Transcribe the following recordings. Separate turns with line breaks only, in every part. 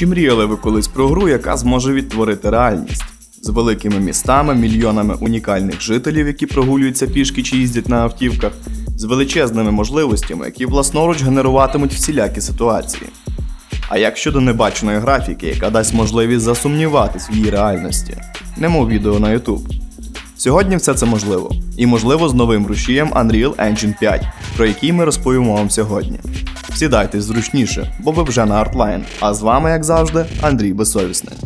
Чи мріяли ви колись про гру, яка зможе відтворити реальність? З великими містами, мільйонами унікальних жителів, які прогулюються пішки чи їздять на автівках, з величезними можливостями, які власноруч генеруватимуть всілякі ситуації. А як щодо небаченої графіки, яка дасть можливість засумніватись в її реальності, немов відео на YouTube. Сьогодні все це можливо, і можливо з новим рушієм Unreal Engine 5, про який ми розповімо вам сьогодні. Сідайтесь зручніше, бо ви вже на Artline, а з вами, як завжди, Андрій Безсовісний.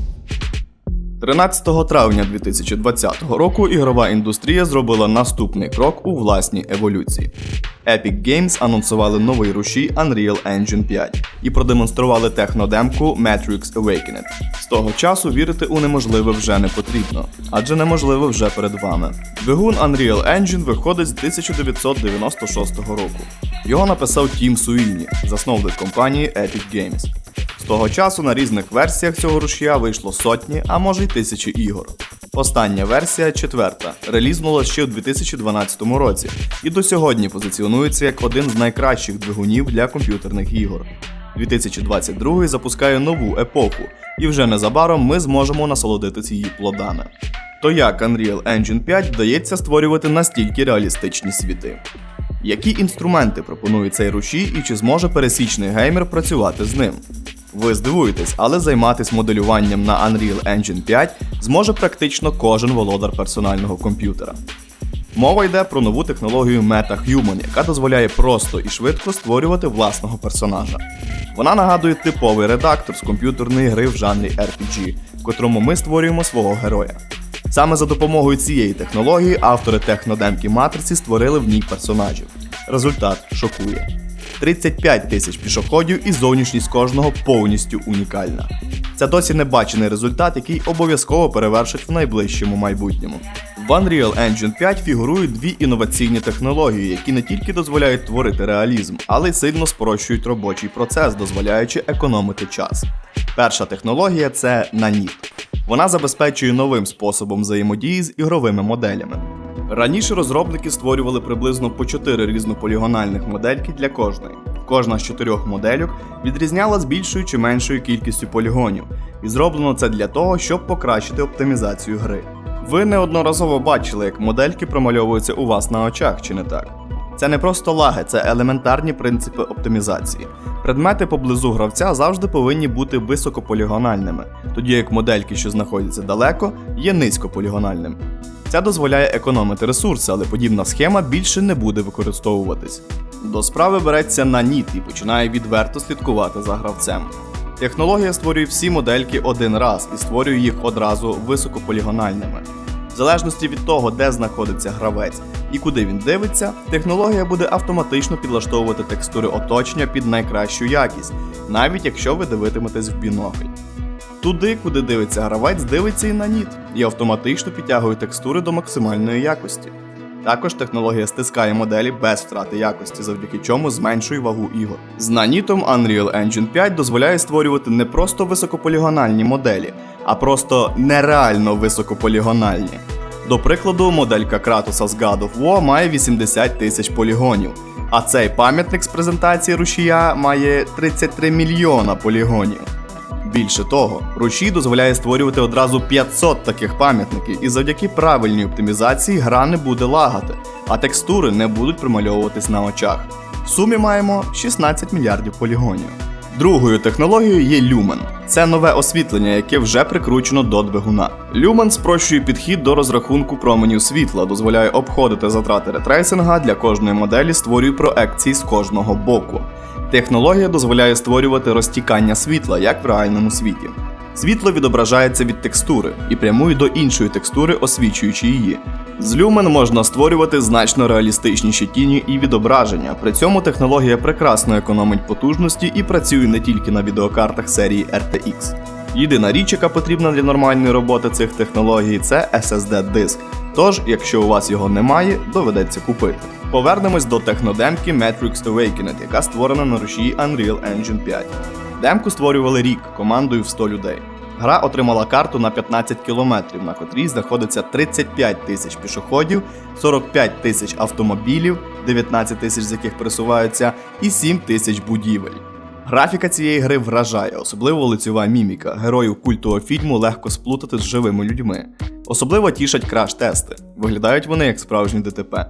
13 травня 2020 року ігрова індустрія зробила наступний крок у власній еволюції. Epic Games анонсували новий рушій Unreal Engine 5 і продемонстрували технодемку Matrix Awakened. З того часу вірити у неможливе вже не потрібно, адже неможливе вже перед вами. Двигун Unreal Engine виходить з 1996 року. Його написав Тім Суїні, засновник компанії Epic Games. З того часу на різних версіях цього рушія вийшло сотні, а може й тисячі ігор. Остання версія, четверта, релізнула ще у 2012 році і до сьогодні позиціонується як один з найкращих двигунів для комп'ютерних ігор. 2022 запускає нову епоху, і вже незабаром ми зможемо насолодитися її плодами. То як Unreal Engine 5 вдається створювати настільки реалістичні світи? Які інструменти пропонує цей рушій і чи зможе пересічний геймер працювати з ним? Ви здивуєтесь, але займатися моделюванням на Unreal Engine 5 зможе практично кожен володар персонального комп'ютера. Мова йде про нову технологію MetaHuman, яка дозволяє просто і швидко створювати власного персонажа. Вона нагадує типовий редактор з комп'ютерної гри в жанрі RPG, котрому ми створюємо свого героя. Саме за допомогою цієї технології автори технодемки матриці створили в ній персонажів. Результат шокує. 35 тисяч пішоходів і зовнішність кожного повністю унікальна. Це досі не бачений результат, який обов'язково перевершить в найближчому майбутньому. В Unreal Engine 5 фігурують дві інноваційні технології, які не тільки дозволяють творити реалізм, але й сильно спрощують робочий процес, дозволяючи економити час. Перша технологія це наніт. Вона забезпечує новим способом взаємодії з ігровими моделями. Раніше розробники створювали приблизно по 4 різнополігональних модельки для кожної. Кожна з чотирьох модельок відрізнялась більшою чи меншою кількістю полігонів, і зроблено це для того, щоб покращити оптимізацію гри. Ви неодноразово бачили, як модельки промальовуються у вас на очах, чи не так? Це не просто лаги, це елементарні принципи оптимізації. Предмети поблизу гравця завжди повинні бути високополігональними, тоді як модельки, що знаходяться далеко, є низькополігональними. Це дозволяє економити ресурси, але подібна схема більше не буде використовуватись. До справи береться на ніт і починає відверто слідкувати за гравцем. Технологія створює всі модельки один раз і створює їх одразу високополігональними. В залежності від того, де знаходиться гравець і куди він дивиться, технологія буде автоматично підлаштовувати текстури оточення під найкращу якість, навіть якщо ви дивитиметесь в бінокль. Туди, куди дивиться гравець, дивиться і на ніт, і автоматично підтягує текстури до максимальної якості. Також технологія стискає моделі без втрати якості, завдяки чому зменшує вагу ігор. З нанітом Unreal Engine 5 дозволяє створювати не просто високополігональні моделі, а просто нереально високополігональні. До прикладу, моделька Кратуса з God of War має 80 тисяч полігонів, а цей пам'ятник з презентації рушія має 33 мільйона полігонів. Більше того, рушій дозволяє створювати одразу 500 таких пам'ятників, і завдяки правильній оптимізації гра не буде лагати, а текстури не будуть промальовуватись на очах. В сумі маємо 16 мільярдів полігонів. Другою технологією є Lumen. Це нове освітлення, яке вже прикручено до двигуна. Lumen спрощує підхід до розрахунку променів світла, дозволяє обходити затрати ретрейсинга для кожної моделі, створює проекції з кожного боку. Технологія дозволяє створювати розтікання світла, як в реальному світі. Світло відображається від текстури і прямує до іншої текстури, освічуючи її. З люмен можна створювати значно реалістичніші тіні і відображення. При цьому технологія прекрасно економить потужності і працює не тільки на відеокартах серії RTX. Єдина річ, яка потрібна для нормальної роботи цих технологій, це SSD-диск. Тож, якщо у вас його немає, доведеться купити. Повернемось до технодемки Matrix Awakened, яка створена на рушії Unreal Engine 5. Демку створювали рік командою в 100 людей. Гра отримала карту на 15 кілометрів, на котрій знаходиться 35 тисяч пішоходів, 45 тисяч автомобілів, 19 тисяч з яких пересуваються, і 7 тисяч будівель. Графіка цієї гри вражає, особливо лицьова міміка. Героїв культового фільму легко сплутати з живими людьми. Особливо тішать краш-тести. Виглядають вони як справжні ДТП.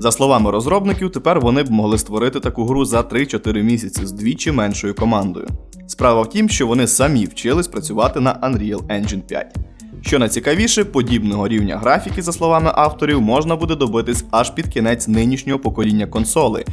За словами розробників, тепер вони б могли створити таку гру за 3-4 місяці з двічі меншою командою. Справа в тім, що вони самі вчились працювати на Unreal Engine 5. Що найцікавіше, подібного рівня графіки, за словами авторів, можна буде добитись аж під кінець нинішнього покоління консолей.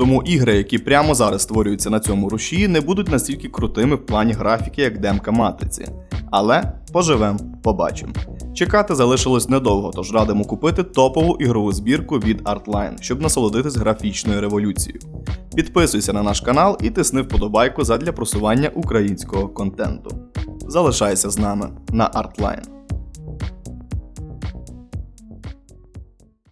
Тому ігри, які прямо зараз створюються на цьому рушії, не будуть настільки крутими в плані графіки, як демка матриці. Але поживем, побачимо. Чекати залишилось недовго, тож радимо купити топову ігрову збірку від Artline, щоб насолодитись графічною революцією. Підписуйся на наш канал і тисни вподобайку задля просування українського контенту. Залишайся з нами на Artline.